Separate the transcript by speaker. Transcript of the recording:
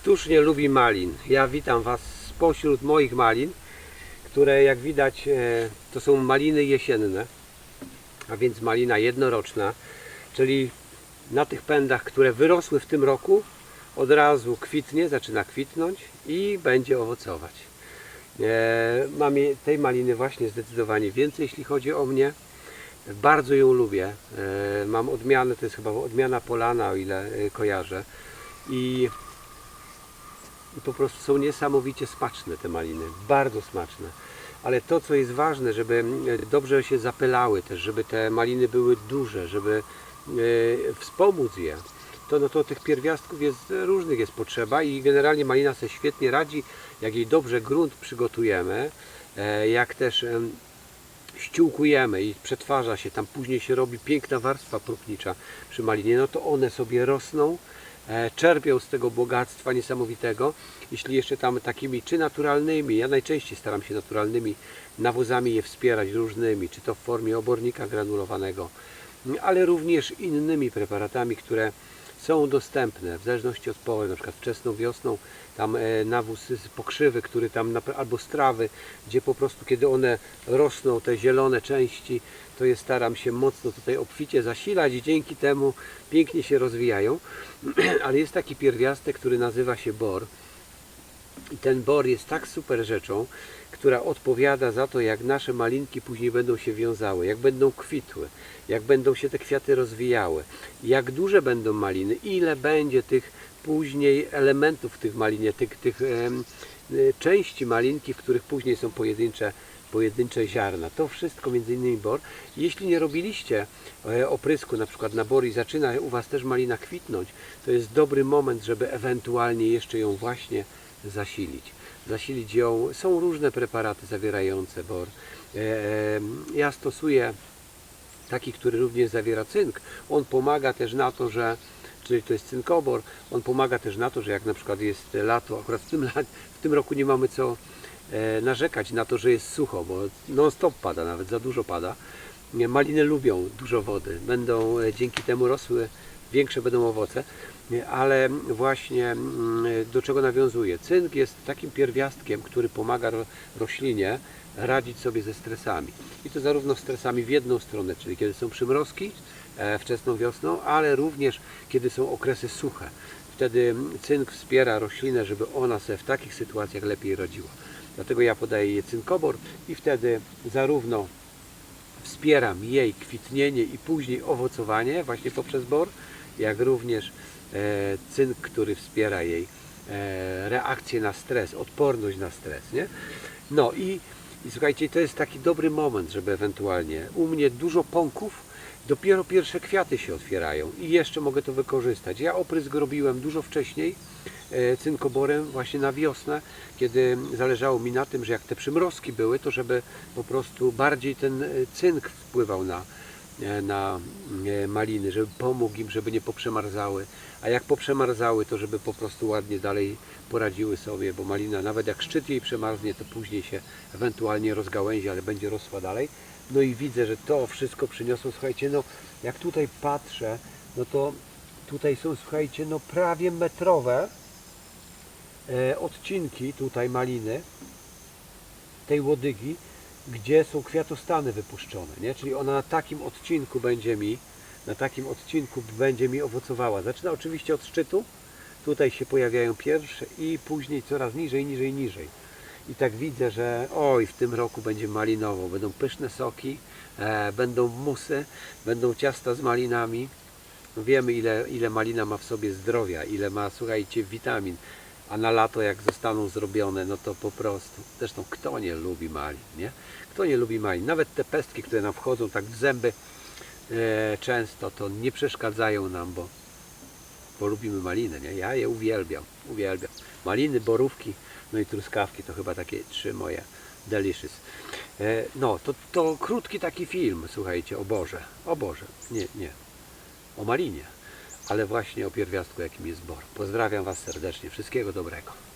Speaker 1: Któż nie lubi malin? Ja witam Was spośród moich malin, które jak widać e, to są maliny jesienne, a więc malina jednoroczna, czyli na tych pędach, które wyrosły w tym roku, od razu kwitnie, zaczyna kwitnąć i będzie owocować. E, Mam tej maliny właśnie zdecydowanie więcej, jeśli chodzi o mnie. Bardzo ją lubię. E, Mam odmianę, to jest chyba odmiana polana, o ile kojarzę. I i po prostu są niesamowicie smaczne te maliny, bardzo smaczne. Ale to, co jest ważne, żeby e, dobrze się zapylały też, żeby te maliny były duże, żeby e, wspomóc je, to, no to tych pierwiastków jest różnych jest potrzeba i generalnie malina sobie świetnie radzi, jak jej dobrze grunt przygotujemy, e, jak też em, ściółkujemy i przetwarza się, tam później się robi piękna warstwa próchnicza przy malinie, no to one sobie rosną, e, czerpią z tego bogactwa niesamowitego. Jeśli jeszcze tam takimi czy naturalnymi, ja najczęściej staram się naturalnymi nawozami je wspierać różnymi, czy to w formie obornika granulowanego, ale również innymi preparatami, które są dostępne w zależności od pory, na przykład wczesną wiosną, tam e, nawóz z pokrzywy, który tam albo z trawy, gdzie po prostu kiedy one rosną, te zielone części, to je staram się mocno tutaj obficie zasilać i dzięki temu pięknie się rozwijają. Ale jest taki pierwiastek, który nazywa się bor. I ten bor jest tak super rzeczą, która odpowiada za to, jak nasze malinki później będą się wiązały, jak będą kwitły, jak będą się te kwiaty rozwijały, jak duże będą maliny, ile będzie tych później elementów w tych malinie, tych, tych y, części malinki, w których później są pojedyncze, pojedyncze ziarna. To wszystko między innymi bor. Jeśli nie robiliście e, oprysku na przykład na bor i zaczyna u Was też malina kwitnąć, to jest dobry moment, żeby ewentualnie jeszcze ją właśnie zasilić. Zasilić ją, są różne preparaty zawierające bor. E, e, Ja stosuję taki, który również zawiera cynk. On pomaga też na to, że czyli to jest cynkobor, on pomaga też na to, że jak na przykład jest lato, akurat w tym, w tym roku nie mamy co e, narzekać na to, że jest sucho, bo non stop pada, nawet za dużo pada. Maliny lubią dużo wody, będą dzięki temu rosły, większe będą owoce, ale właśnie mm, do czego nawiązuje? Cynk jest takim pierwiastkiem, który pomaga ro- roślinie radzić sobie ze stresami. I to zarówno stresami w jedną stronę, czyli kiedy są przymrozki e, wczesną wiosną, ale również kiedy są okresy suche. Wtedy cynk wspiera roślinę, żeby ona sobie w takich sytuacjach lepiej radziła. Dlatego ja podaję jej cynkobor i wtedy zarówno wspieram jej kwitnienie i później owocowanie właśnie poprzez bor, jak również cynk, który wspiera jej e, reakcję na stres, odporność na stres. Nie? No i, i słuchajcie, to jest taki dobry moment, żeby ewentualnie u mnie dużo pąków, dopiero pierwsze kwiaty się otwierają i jeszcze mogę to wykorzystać. Ja oprysk robiłem dużo wcześniej e, cynkoborem właśnie na wiosnę, kiedy zależało mi na tym, że jak te przymrozki były, to żeby po prostu bardziej ten e, cynk wpływał na, e, na e, maliny, żeby pomógł im, żeby nie poprzemarzały, a jak poprzemarzały, to żeby po prostu ładnie dalej poradziły sobie, bo malina nawet jak szczyt jej przemarznie, to później się ewentualnie rozgałęzi, ale będzie rosła dalej. No i widzę, że to wszystko przyniosło, słuchajcie, no jak tutaj patrzę, no to tutaj są, słuchajcie, no prawie metrowe e, odcinki tutaj maliny, tej łodygi, gdzie są kwiatostany wypuszczone, nie? Czyli ona na takim odcinku będzie mi, na takim odcinku będzie mi owocowała. Zaczyna oczywiście od szczytu, tutaj się pojawiają pierwsze i później coraz niżej, niżej, niżej. I tak widzę, że oj, w tym roku będzie malinowo, będą pyszne soki, e, będą musy, będą ciasta z malinami. Wiemy ile, ile malina ma w sobie zdrowia, ile ma, słuchajcie, witamin. A na lato jak zostaną zrobione, no to po prostu. Zresztą kto nie lubi malin, nie? Kto nie lubi malin? Nawet te pestki, które nam wchodzą tak w zęby e, często, to nie przeszkadzają nam, bo, bo lubimy maliny, nie? Ja je uwielbiam, uwielbiam. Maliny, borówki, no i truskawki to chyba takie trzy moje delicious. E, no, to, to krótki taki film, słuchajcie, o Boże, o Boże, nie, nie, o malinie, ale właśnie o pierwiastku, jakim jest bor. Pozdrawiam Was serdecznie, wszystkiego dobrego.